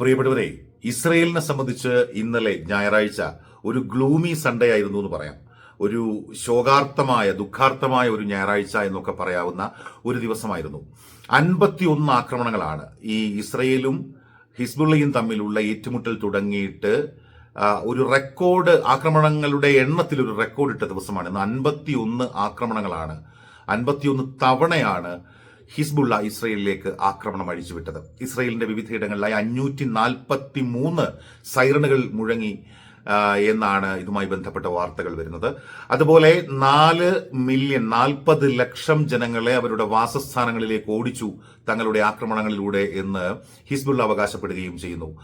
പ്രിയപ്പെട്ടവരെ ഇസ്രയേലിനെ സംബന്ധിച്ച് ഇന്നലെ ഞായറാഴ്ച ഒരു ഗ്ലൂമി സൺഡേ ആയിരുന്നു എന്ന് പറയാം. ഒരു ശോകാർത്ഥമായ ദുഃഖാർത്ഥമായ ഒരു ഞായറാഴ്ച എന്നൊക്കെ പറയാവുന്ന ഒരു ദിവസമായിരുന്നു. അൻപത്തിയൊന്ന് ആക്രമണങ്ങളാണ് ഈ ഇസ്രയേലും ഹിസ്ബുള്ളയും തമ്മിലുള്ള ഏറ്റുമുട്ടൽ തുടങ്ങിയിട്ട് ഒരു റെക്കോർഡ് ആക്രമണങ്ങളുടെ എണ്ണത്തിൽ ഒരു റെക്കോർഡ് ഇട്ട ദിവസമാണ്. ഇന്ന് അൻപത്തിയൊന്ന് ആക്രമണങ്ങളാണ്. അൻപത്തിയൊന്ന് തവണയാണ് ഹിസ്ബുള്ള ഇസ്രയേലിലേക്ക് ആക്രമണം അഴിച്ചുവിട്ടത്. ഇസ്രയേലിന്റെ വിവിധയിടങ്ങളിലായി അഞ്ഞൂറ്റി നാൽപ്പത്തി മൂന്ന് സൈറണുകൾ മുഴങ്ങി എന്നാണ് ഇതുമായി ബന്ധപ്പെട്ട വാർത്തകൾ വരുന്നത്. അതുപോലെ നാല് മില്യൺ നാൽപ്പത് ലക്ഷം ജനങ്ങളെ അവരുടെ വാസസ്ഥാനങ്ങളിലേക്ക് ഓടിച്ചു തങ്ങളുടെ ആക്രമണങ്ങളിലൂടെ എന്ന് ഹിസ്ബുള്ള അവകാശപ്പെടുകയും ചെയ്യുന്നു.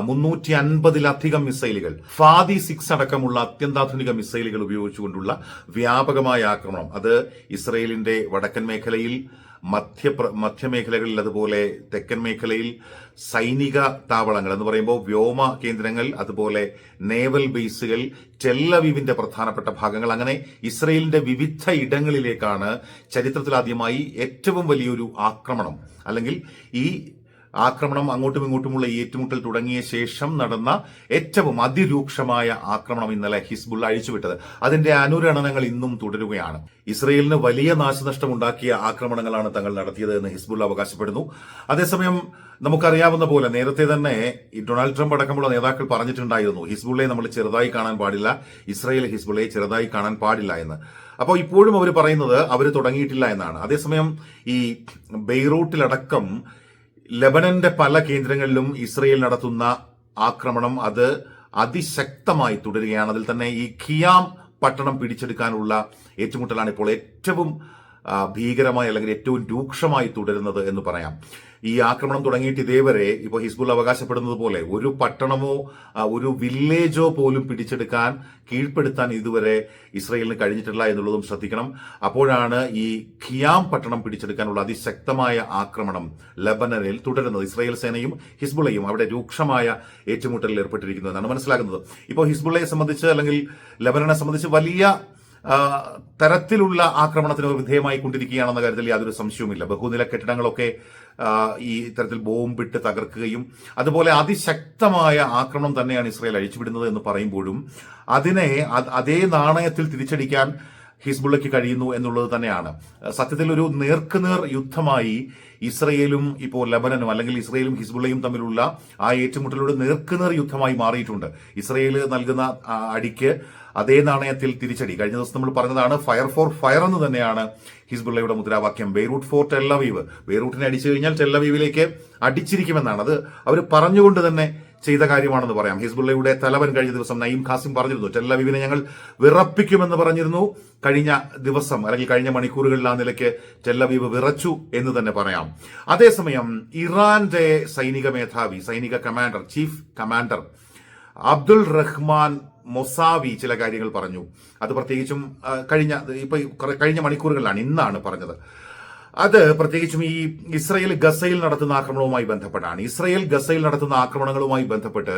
മുന്നൂറ്റി അൻപതിലധികം മിസൈലുകൾ ഫാദി സിക്സ് അടക്കമുള്ള അത്യന്താധുനിക മിസൈലുകൾ ഉപയോഗിച്ചുകൊണ്ടുള്ള വ്യാപകമായ ആക്രമണം. അത് ഇസ്രയേലിന്റെ വടക്കൻ മേഖലയിൽ മധ്യ മധ്യമേഖലകളിൽ അതുപോലെ തെക്കൻ മേഖലയിൽ സൈനിക താവളങ്ങൾ എന്ന് പറയുമ്പോൾ വ്യോമ കേന്ദ്രങ്ങൾ അതുപോലെ നേവൽ ബേസുകൾ ടെല്ലവീവിന്റെ പ്രധാനപ്പെട്ട ഭാഗങ്ങൾ. അങ്ങനെ ഇസ്രയേലിന്റെ വിവിധ ഇടങ്ങളിലേക്കാണ് ചരിത്രത്തിലാദ്യമായി ഏറ്റവും വലിയൊരു ആക്രമണം. അല്ലെങ്കിൽ ഈ ആക്രമണം അങ്ങോട്ടും ഇങ്ങോട്ടുമുള്ള ഏറ്റുമുട്ടൽ തുടങ്ങിയ ശേഷം നടന്ന ഏറ്റവും അതിരൂക്ഷമായ ആക്രമണം ഇന്നലെ ഹിസ്ബുള്ള അഴിച്ചുവിട്ടത്. അതിന്റെ അനുരണനങ്ങൾ ഇന്നും തുടരുകയാണ്. ഇസ്രയേലിന് വലിയ നാശനഷ്ടം ഉണ്ടാക്കിയ ആക്രമണങ്ങളാണ് തങ്ങൾ നടത്തിയത് എന്ന് ഹിസ്ബുള്ള അവകാശപ്പെടുന്നു. അതേസമയം നമുക്കറിയാവുന്ന പോലെ നേരത്തെ തന്നെ ഈ ഡൊണാൾഡ് ട്രംപ് അടക്കമുള്ള നേതാക്കൾ പറഞ്ഞിട്ടുണ്ടായിരുന്നു ഹിസ്ബുള്ളയെ നമ്മൾ ചെറുതായി കാണാൻ പാടില്ല ഇസ്രയേൽ ഹിസ്ബുള്ളയെ ചെറുതായി കാണാൻ പാടില്ല എന്ന്. അപ്പോൾ ഇപ്പോഴും അവർ പറയുന്നത് അവർ തുടങ്ങിയിട്ടില്ല എന്നാണ്. അതേസമയം ഈ ബെയ്റൂട്ടിലടക്കം ലബനന്റെ പല കേന്ദ്രങ്ങളിലും ഇസ്രയേൽ നടത്തുന്ന ആക്രമണം അത് അതിശക്തമായി തുടരുകയാണ്. അതിൽ തന്നെ ഈ ഖിയാം പട്ടണം പിടിച്ചെടുക്കാനുള്ള ഏറ്റുമുട്ടലാണ് ഇപ്പോൾ ഏറ്റവും ഭീകരമായി അല്ലെങ്കിൽ ഏറ്റവും രൂക്ഷമായി തുടരുന്നത് എന്ന് പറയാം. ഈ ആക്രമണം തുടങ്ങിയിട്ട് ഇതേവരെ ഇപ്പോൾ ഹിസ്ബുൾ അവകാശപ്പെടുന്നത് പോലെ ഒരു പട്ടണമോ ഒരു വില്ലേജോ പോലും പിടിച്ചെടുക്കാൻ കീഴ്പ്പെടുത്താൻ ഇതുവരെ ഇസ്രയേലിന് കഴിഞ്ഞിട്ടില്ല എന്നുള്ളതും ശ്രദ്ധിക്കണം. അപ്പോഴാണ് ഈ ഖിയാം പട്ടണം പിടിച്ചെടുക്കാനുള്ള അതിശക്തമായ ആക്രമണം ലബനനിൽ തുടരുന്നത്. ഇസ്രയേൽ സേനയും ഹിസ്ബുള്ളയും അവിടെ രൂക്ഷമായ ഏറ്റുമുട്ടലിൽ ഏർപ്പെട്ടിരിക്കുന്നു എന്നാണ് മനസ്സിലാക്കുന്നത് ഇപ്പോൾ ഹിസ്ബുള്ളയെ സംബന്ധിച്ച് അല്ലെങ്കിൽ ലബനനെ സംബന്ധിച്ച് വലിയ തരത്തിലുള്ള ആക്രമണത്തിന് വിധേയമായി കൊണ്ടിരിക്കുകയാണെന്ന കാര്യത്തിൽ യാതൊരു സംശയവുമില്ല. ബഹുനില കെട്ടിടങ്ങളൊക്കെ ഈ ഇത്തരത്തിൽ ബോംബിട്ട് തകർക്കുകയും അതുപോലെ അതിശക്തമായ ആക്രമണം തന്നെയാണ് ഇസ്രായേൽ അഴിച്ചുവിടുന്നത് എന്ന് പറയുമ്പോഴും അതിനെ അതേ നാണയത്തിൽ തിരിച്ചടിക്കാൻ ഹിസ്ബുള്ളയ്ക്ക് കഴിയുന്നു എന്നുള്ളത് തന്നെയാണ്. സത്യത്തിൽ ഒരു നേർക്കുനേർ യുദ്ധമായി ഇസ്രയേലും ഇപ്പോൾ ലബനനും അല്ലെങ്കിൽ ഇസ്രയേലും ഹിസ്ബുള്ളയും തമ്മിലുള്ള ആ ഏറ്റുമുട്ടലൊരു നേർക്കുനേർ യുദ്ധമായി മാറിയിട്ടുണ്ട്. ഇസ്രയേൽ നൽകുന്ന അടിക്ക് അതേ നാണയത്തിൽ തിരിച്ചടി. കഴിഞ്ഞ ദിവസം നമ്മൾ പറഞ്ഞതാണ് ഫയർ ഫോർ ഫയർ എന്ന് തന്നെയാണ് ഹിസ്ബുള്ളയുടെ മുദ്രാവാക്യം. ബെയ്റൂട്ട് ഫോർ ടെല്ലവീവ് ബെയ്റൂട്ടിനെ അടിച്ചു കഴിഞ്ഞാൽ ടെല്ലവീവിലേക്ക് അടിച്ചിരിക്കുമെന്നാണ്. അത് അവർ പറഞ്ഞുകൊണ്ട് തന്നെ ചെയ്ത കാര്യമാണെന്ന് പറയാം. ഹിസ്ബുള്ളയുടെ തലവൻ കഴിഞ്ഞ ദിവസം നയീം ഖാസിം പറഞ്ഞിരുന്നു ടെല്ലവീവിനെ ഞങ്ങൾ വിറപ്പിക്കുമെന്ന് പറഞ്ഞിരുന്നു. കഴിഞ്ഞ ദിവസം അല്ലെങ്കിൽ കഴിഞ്ഞ മണിക്കൂറുകളിൽ ആ നിലയ്ക്ക് ടെല്ലവീവ് വിറച്ചു എന്ന് തന്നെ പറയാം. അതേസമയം ഇറാന്റെ സൈനിക മേധാവി സൈനിക commander chief commander Abdul Rahman Mousavi ചില കാര്യങ്ങൾ പറഞ്ഞു. അത് പ്രത്യേകിച്ചും കഴിഞ്ഞ ഇപ്പൊ കഴിഞ്ഞ മണിക്കൂറുകളിലാണ് ഇന്നാണ് പറഞ്ഞത്. അത് പ്രത്യേകിച്ചും ഈ ഇസ്രയേൽ ഗസയിൽ നടത്തുന്ന ആക്രമണവുമായി ബന്ധപ്പെട്ടാണ്. ഇസ്രയേൽ ഗസയിൽ നടത്തുന്ന ആക്രമണങ്ങളുമായി ബന്ധപ്പെട്ട്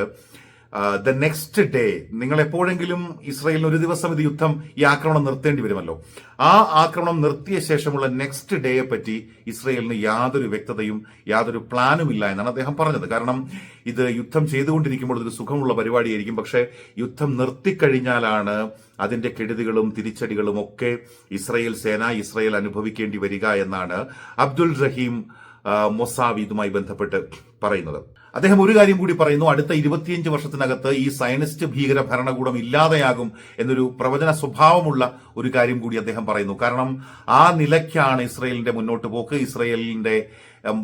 ദ നെക്സ്റ്റ് ഡേ നിങ്ങൾ എപ്പോഴെങ്കിലും ഇസ്രയേലിന് ഒരു ദിവസം ഇത് യുദ്ധം ഈ ആക്രമണം നിർത്തേണ്ടി വരുമല്ലോ. ആ ആക്രമണം നിർത്തിയ ശേഷമുള്ള നെക്സ്റ്റ് ഡേയെ പറ്റി ഇസ്രയേലിന് യാതൊരു വ്യക്തതയും യാതൊരു പ്ലാനും ഇല്ല എന്നാണ് അദ്ദേഹം പറഞ്ഞത്. കാരണം ഇത് യുദ്ധം ചെയ്തുകൊണ്ടിരിക്കുമ്പോൾ ഇതൊരു സുഖമുള്ള പരിപാടിയായിരിക്കും. പക്ഷേ യുദ്ധം നിർത്തിക്കഴിഞ്ഞാലാണ് അതിന്റെ കെടുതികളും തിരിച്ചടികളും ഒക്കെ ഇസ്രയേൽ സേന ഇസ്രയേൽ അനുഭവിക്കേണ്ടി വരിക എന്നാണ് അബ്ദുൾ റഹീം മൊസാവി ഇതുമായി ബന്ധപ്പെട്ട് പറയുന്നത്. അദ്ദേഹം ഒരു കാര്യം കൂടി പറയുന്നു അടുത്ത ഇരുപത്തിയഞ്ച് വർഷത്തിനകത്ത് ഈ സയനിസ്റ്റ് ഭീകര ഭരണകൂടം ഇല്ലാതെയാകും എന്നൊരു പ്രവചന സ്വഭാവമുള്ള ഒരു കാര്യം കൂടി അദ്ദേഹം പറയുന്നു. കാരണം ആ നിലയ്ക്കാണ് ഇസ്രയേലിന്റെ മുന്നോട്ട് പോക്ക്. ഇസ്രയേലിന്റെ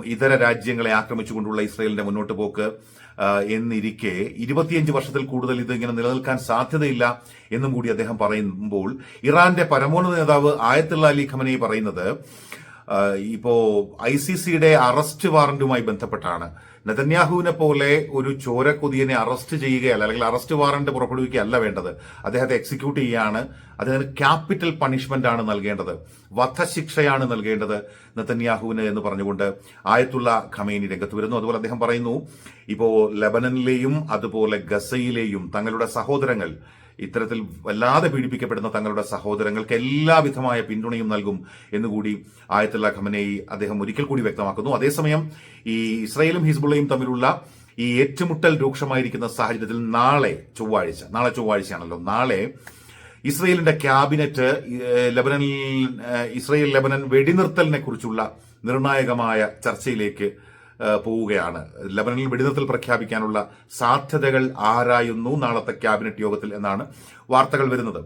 ഇതര രാജ്യങ്ങളെ ആക്രമിച്ചുകൊണ്ടുള്ള ഇസ്രയേലിന്റെ മുന്നോട്ട് പോക്ക് എന്നിരിക്കെ ഇരുപത്തിയഞ്ച് വർഷത്തിൽ കൂടുതൽ ഇത് ഇങ്ങനെ നിലനിൽക്കാൻ സാധ്യതയില്ല എന്നും കൂടി അദ്ദേഹം പറയുമ്പോൾ ഇറാന്റെ പരമോന്നത നേതാവ് ആയത്തുള്ള അലി ഖമനി പറയുന്നത് ഇപ്പോ ഐ സി സിയുടെ അറസ്റ്റ് വാറന്റുമായി ബന്ധപ്പെട്ടാണ്. നെതന്യാഹുവിനെ പോലെ ഒരു ചോരക്കൊതിയനെ അറസ്റ്റ് ചെയ്യുകയല്ല അല്ലെങ്കിൽ അറസ്റ്റ് വാറന്റ് പുറപ്പെടുവിക്കുകയല്ല വേണ്ടത്. അദ്ദേഹത്തെ എക്സിക്യൂട്ട് ചെയ്യാണ്. അദ്ദേഹത്തിന് ക്യാപിറ്റൽ പണിഷ്മെന്റ് ആണ് നൽകേണ്ടത്. വധശിക്ഷയാണ് നൽകേണ്ടത് നെതന്യാഹുവിന് എന്ന് പറഞ്ഞുകൊണ്ട് ആയത്തുള്ള ഖമേനി രംഗത്ത് വരുന്നു. അതുപോലെ അദ്ദേഹം പറയുന്നു ഇപ്പോ ലബനനിലെയും അതുപോലെ ഗസയിലെയും തങ്ങളുടെ സഹോദരങ്ങൾ ഇത്തരത്തിൽ വല്ലാതെ പീഡിപ്പിക്കപ്പെടുന്ന തങ്ങളുടെ സഹോദരങ്ങൾക്ക് എല്ലാവിധമായ പിന്തുണയും നൽകും എന്നുകൂടി ആയത്തുള്ള ഖമനയി അദ്ദേഹം ഒരിക്കൽ കൂടി വ്യക്തമാക്കുന്നു. അതേസമയം ഈ ഇസ്രയേലും ഹിസ്ബുള്ളയും തമ്മിലുള്ള ഈ ഏറ്റുമുട്ടൽ രൂക്ഷമായിരിക്കുന്ന സാഹചര്യത്തിൽ നാളെ ചൊവ്വാഴ്ച നാളെ ചൊവ്വാഴ്ചയാണല്ലോ. നാളെ ഇസ്രയേലിന്റെ ക്യാബിനറ്റ് ലബനനിൽ ഇസ്രയേൽ ലബനൻ വെടിനിർത്തലിനെ കുറിച്ചുള്ള നിർണായകമായ ചർച്ചയിലേക്ക് പോവുകയാണ്. ലബനനിൽ വെടിനിർത്തൽ പ്രഖ്യാപിക്കാനുള്ള സാധ്യതകൾ ആരായുന്നു? നാളത്തെ ക്യാബിനറ്റ് യോഗത്തിൽ എന്നാണ് വാർത്തകൾ വരുന്നത്.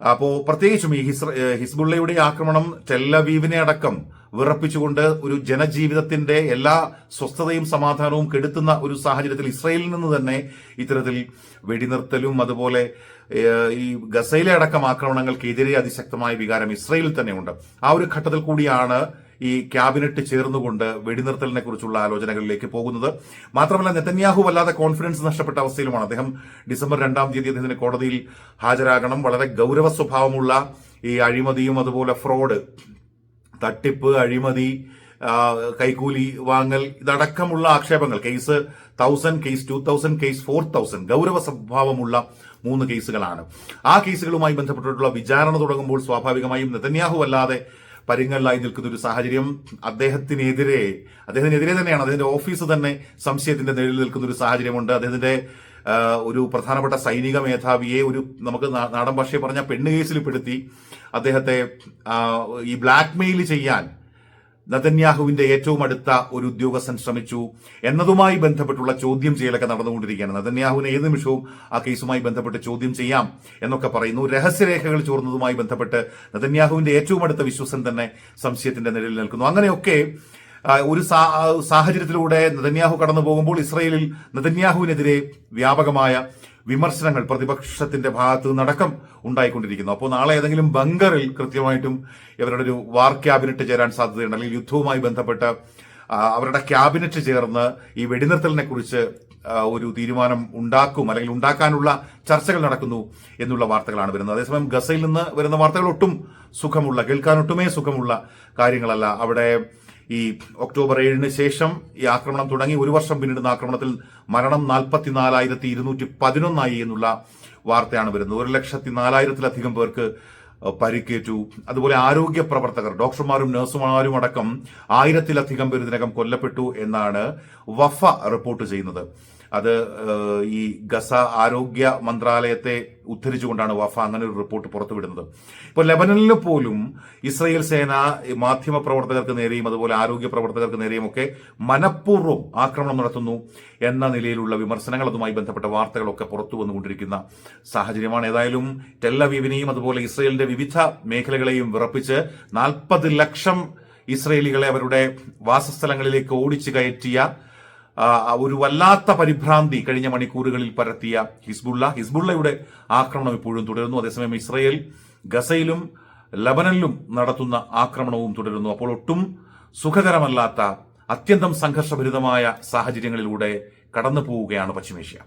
അപ്പോൾ പ്രത്യേകിച്ചും ഈ ഹിസ് ഹിസ്ബുള്ളയുടെ ആക്രമണം ടെല്ലവീവിനെ അടക്കം വിറപ്പിച്ചുകൊണ്ട് ഒരു ജനജീവിതത്തിന്റെ എല്ലാ സ്വസ്ഥതയും സമാധാനവും കെടുത്തുന്ന ഒരു സാഹചര്യത്തിൽ ഇസ്രയേലിൽ നിന്ന് തന്നെ ഇത്തരത്തിൽ വെടിനിർത്തലും അതുപോലെ ഈ ഗസയിലെ അടക്കം ആക്രമണങ്ങൾക്കെതിരെ അതിശക്തമായ വികാരം ഇസ്രയേലിൽ തന്നെയുണ്ട്. ആ ഒരു ഘട്ടത്തിൽ കൂടിയാണ് ഈ ക്യാബിനറ്റ് ചേർന്നുകൊണ്ട് വെടിനിർത്തലിനെ കുറിച്ചുള്ള ആലോചനകളിലേക്ക് പോകുന്നത്. മാത്രമല്ല നെതന്യാഹു വല്ലാതെ കോൺഫിഡൻസ് നഷ്ടപ്പെട്ട അവസ്ഥയിലുമാണ്. അദ്ദേഹം ഡിസംബർ രണ്ടാം തീയതി അദ്ദേഹത്തിന് കോടതിയിൽ ഹാജരാകണം. വളരെ ഗൗരവ സ്വഭാവമുള്ള ഈ അഴിമതിയും അതുപോലെ ഫ്രോഡ് തട്ടിപ്പ് അഴിമതി കൈക്കൂലി വാങ്ങൽ ഇതടക്കമുള്ള ആക്ഷേപങ്ങൾ case thousand case two thousand case four thousand ഗൗരവ സ്വഭാവമുള്ള മൂന്ന് കേസുകളാണ്. ആ കേസുകളുമായി ബന്ധപ്പെട്ടിട്ടുള്ള വിചാരണ തുടങ്ങുമ്പോൾ സ്വാഭാവികമായും നെതന്യാഹു അല്ലാതെ പരിങ്ങളിലായി നിൽക്കുന്ന ഒരു സാഹചര്യം അദ്ദേഹത്തിനെതിരെ അദ്ദേഹത്തിനെതിരെ തന്നെയാണ് അദ്ദേഹത്തിന്റെ ഓഫീസ് തന്നെ സംശയത്തിന്റെ നിഴലിൽ നിൽക്കുന്ന ഒരു സാഹചര്യമുണ്ട്. അദ്ദേഹത്തിന്റെ ഒരു പ്രധാനപ്പെട്ട സൈനിക മേധാവിയെ ഒരു നമുക്ക് നാടൻ ഭാഷയെ പറഞ്ഞ പെണ്ണ് പെടുത്തി അദ്ദേഹത്തെ ഈ ബ്ലാക്ക് മെയിൽ ചെയ്യാൻ നതന്യാഹുവിന്റെ ഏറ്റവും അടുത്ത ഒരു ഉദ്യോഗസ്ഥൻ ശ്രമിച്ചു എന്നതുമായി ബന്ധപ്പെട്ടുള്ള ചോദ്യം ചെയ്യലൊക്കെ നടന്നുകൊണ്ടിരിക്കുകയാണ്. നതന്യാഹുവിന് ഏത് നിമിഷവും ആ കേസുമായി ബന്ധപ്പെട്ട് ചോദ്യം ചെയ്യാം എന്നൊക്കെ പറയുന്നു. രഹസ്യരേഖകൾ ചോർന്നതുമായി ബന്ധപ്പെട്ട് നതന്യാഹുവിന്റെ ഏറ്റവും അടുത്ത വിശ്വസൻ തന്നെ സംശയത്തിന്റെ നിലയിൽ നിൽക്കുന്നു. അങ്ങനെയൊക്കെ ഒരു സാഹചര്യത്തിലൂടെ നതന്യാഹു കടന്നു പോകുമ്പോൾ ഇസ്രയേലിൽ നതന്യാഹുവിനെതിരെ വ്യാപകമായ വിമർശനങ്ങൾ പ്രതിപക്ഷത്തിന്റെ ഭാഗത്ത് നടക്കം ഉണ്ടായിക്കൊണ്ടിരിക്കുന്നു. അപ്പോൾ നാളെ ഏതെങ്കിലും ബംഗറിൽ കൃത്യമായിട്ടും ഇവരുടെ ഒരു വാർ ക്യാബിനറ്റ് ചേരാൻ സാധ്യതയുണ്ട്. അല്ലെങ്കിൽ യുദ്ധവുമായി ബന്ധപ്പെട്ട് അവരുടെ ക്യാബിനറ്റ് ചേർന്ന് ഈ വെടിനിർത്തലിനെ കുറിച്ച് ഒരു തീരുമാനം ഉണ്ടാക്കും അല്ലെങ്കിൽ ഉണ്ടാക്കാനുള്ള ചർച്ചകൾ നടക്കുന്നു എന്നുള്ള വാർത്തകളാണ് വരുന്നത്. അതേസമയം ഗസയിൽ നിന്ന് വരുന്ന വാർത്തകൾ ഒട്ടും സുഖമുള്ള കേൾക്കാൻ ഒട്ടുമേ സുഖമുള്ള കാര്യങ്ങളല്ല. അവിടെ ഈ ഒക്ടോബർ ഏഴിന് ശേഷം ഈ ആക്രമണം തുടങ്ങി. ഒരു വർഷം പിന്നിടുന്ന ആക്രമണത്തിൽ മരണം നാൽപ്പത്തിനാലായിരത്തി ഇരുന്നൂറ്റി പതിനൊന്നായി എന്നുള്ള വാർത്തയാണ് വരുന്നത്. ഒരു ലക്ഷത്തി നാലായിരത്തിലധികം പേർക്ക് പരിക്കേറ്റു. അതുപോലെ ആരോഗ്യ പ്രവർത്തകർ ഡോക്ടർമാരും നഴ്സുമാരും അടക്കം ആയിരത്തിലധികം പേർ ഇതിനകം കൊല്ലപ്പെട്ടു എന്നാണ് വഫ റിപ്പോർട്ട് ചെയ്യുന്നത്. അത് ഈ ഗസ ആരോഗ്യ മന്ത്രാലയത്തെ ഉദ്ധരിച്ചുകൊണ്ടാണ് വഫ അങ്ങനെ ഒരു റിപ്പോർട്ട് പുറത്തുവിടുന്നത്. ഇപ്പോൾ ലെബനനിൽ പോലും ഇസ്രയേൽ സേന മാധ്യമ പ്രവർത്തകർക്ക് നേരെയും അതുപോലെ ആരോഗ്യ പ്രവർത്തകർക്ക് നേരെയും ഒക്കെ മനഃപൂർവം ആക്രമണം നടത്തുന്നു എന്ന നിലയിലുള്ള വിമർശനങ്ങൾ അതുമായി ബന്ധപ്പെട്ട വാർത്തകളൊക്കെ പുറത്തു വന്നുകൊണ്ടിരിക്കുന്ന സാഹചര്യമാണ്. ഏതായാലും ടെല്ലവീവിനെയും അതുപോലെ ഇസ്രയേലിന്റെ വിവിധ മേഖലകളെയും വിറപ്പിച്ച് നാൽപ്പത് ലക്ഷം ഇസ്രയേലികളെ അവരുടെ വാസസ്ഥലങ്ങളിലേക്ക് ഓടിച്ചു കയറ്റിയ ഒരു വല്ലാത്ത പരിഭ്രാന്തി കഴിഞ്ഞ മണിക്കൂറുകളിൽ പരത്തിയ ഹിസ്ബുള്ള. ഹിസ്ബുള്ളയുടെ ആക്രമണം ഇപ്പോഴും തുടരുന്നു. അതേസമയം ഇസ്രയേൽ ഗസയിലും ലബനനിലും നടത്തുന്ന ആക്രമണവും തുടരുന്നു. അപ്പോൾ ഒട്ടും സുഖകരമല്ലാത്ത അത്യന്തം സംഘർഷഭരിതമായ സാഹചര്യങ്ങളിലൂടെ കടന്നു പോവുകയാണ് പശ്ചിമേഷ്യ.